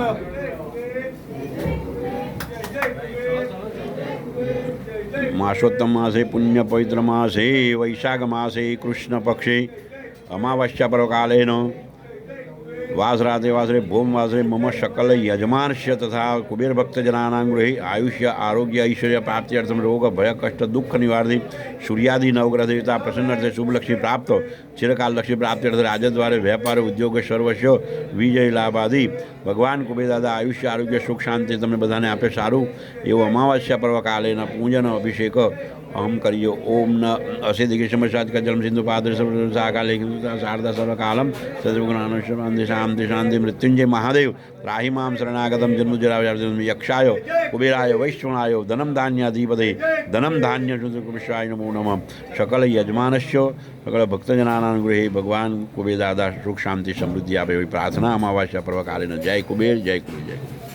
पूजन मासोत्तम मासे पुण्य पवित्र मासे वैशाख मासे कृष्ण पक्षे अमावास्या વાસરાતે વાસરે, ભૂમ વાસરે, મમ શકલ યજમાનશ્ય તથા કુબેર ભક્તજનાનામ ગૃહી આયુષ્ય, આરોગ્ય, ઐશ્વર્ય, પ્રાપ્ત્યર્થમ રોગ, ભય, કષ્ટ, દુઃખ, નિવારથી સૂર્યાદિ નવગ્રહ દેવતા પ્રસન્ન અર્થે શુભલક્ષી પ્રાપ્ત. ચિરકાલલક્ષી પ્રાપ્ત્યર્થ રાજદ્વારે વ્યાપાર, ઉદ્યોગ સર્વસ્વ વિજય લાભાદિ ભગવાન કુબેર દાદા, આયુષ્ય, આરોગ્ય, સુખ, શાંતિ તમને બધાને આપે સારું. એવું અમાવાસ્યા પર્વ કાલેના પૂજન, અભિષેક अहम करियो ओम न असिधिगेशमशाद का जलम सिंधु पाद शारदा सर्वकालम सदगुणानुशाम दिशांति मृत्युंजय महादेव राहि माम शरणागतम जन्म जराजन यक्षाय कुबेराय वैश्वनाय धनम धान्याधिपते धनम धान्य विश्वाय नमो नम सकल यजमानश्य सकल भक्तजनानां गृहे भगवान कुबेर दादा सुख शांति समृद्धि आप प्रार्थना अमावास्या पर्व कालीन जय कुबेर जय कुबेर जय कुबेर